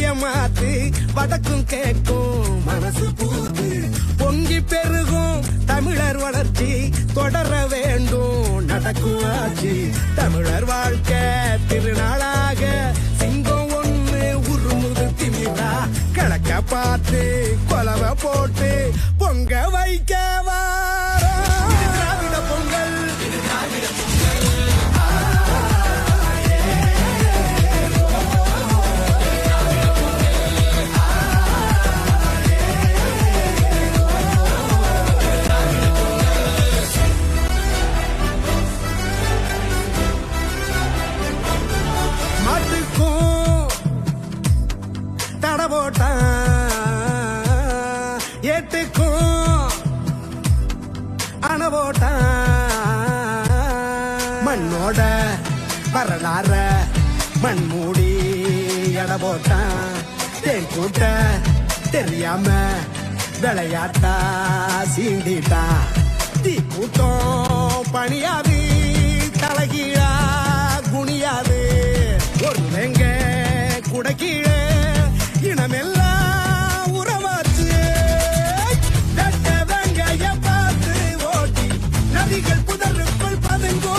திசைய மாத்து வடக்கும் கேட்கும். மனசு பூத்து பொங்கி பெருகும். தமிழர் வளர்ச்சி தொடர வேண்டும். நடக்கும் ஆட்சி தமிழர் வாழ்க்கை திருநாளாக. சிங்கம் ஒண்ணு உருமுது திமிதா கிழக்க பார்த்து கொலவை போட்டு போட்டான். ஏட்டுக்கும் அணை போட்டான். மண்ணோட வரலாற மண் மூடி எடை போட்டான். தேன் கூட்ட தெரியாம விளையாட்டா சீண்டிட்டா தீ கூட்டம் பணியாவே tengo